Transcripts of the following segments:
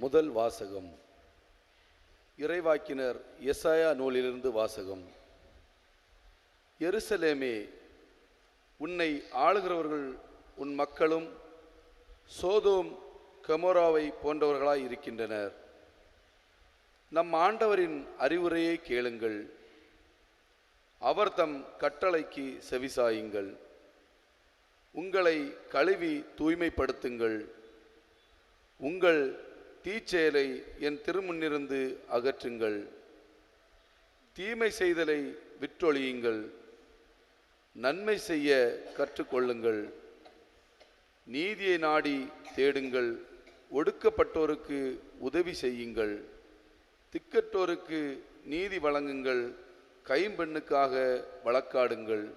முதல் வாசகம். இறைவாக்கினர் எசாயா நூலிலிருந்து வாசகம். எருசலேமே உன்னை ஆளுகிறவர்கள் உன் மக்களும் சோதோம் கமோராவை போன்றவர்களாய் இருக்கின்றனர். நம் ஆண்டவரின் அறிவுரையை கேளுங்கள். அவர் தம் கட்டளைக்கு செவிசாயுங்கள். உங்களை கழுவி தூய்மைப்படுத்துங்கள். உங்கள் தீச்செயலை என் திருமுன்னிருந்து அகற்றுங்கள். தீமை செய்தலை விற்றொழியுங்கள் நன்மை செய்ய கற்றுக்கொள்ளுங்கள். நீதியை நாடி தேடுங்கள். ஒடுக்கப்பட்டோருக்கு உதவி செய்யுங்கள். திக்கற்றோருக்கு நீதி வழங்குங்கள். கைம்பெண்ணுக்காக வழக்காடுங்கள்.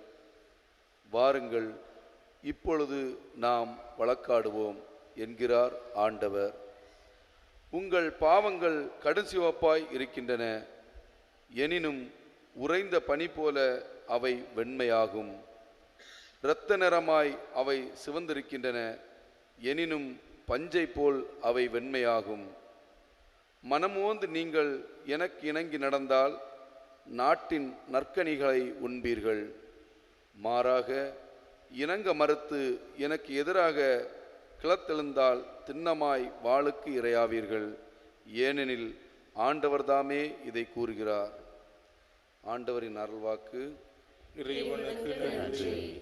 வாருங்கள். இப்பொழுது நாம் வழக்காடுவோம் என்கிறார் ஆண்டவர். உங்கள் பாவங்கள் கடுஞ்சிவப்பாய் இருக்கின்றன. எனினும் உறைந்த பனி போல அவை வெண்மையாகும். இரத்த நிறமாய் அவை சிவந்திருக்கின்றன. எனினும் பஞ்சை போல் அவை வெண்மையாகும். மனமோந்து நீங்கள் எனக்கு இணங்கி நடந்தால் நாட்டின் நற்கனிகளை உண்பீர்கள். மாறாக இணங்க மறுத்து எனக்கு எதிராக கிளத்தெழுந்தால் திண்ணமாய் வாளுக்கு இரையாவீர்கள். ஏனெனில் ஆண்டவர்தாமே இதை கூறுகிறார். ஆண்டவரின் அருள்வாக்கு இறைவனுக்கு நன்றி.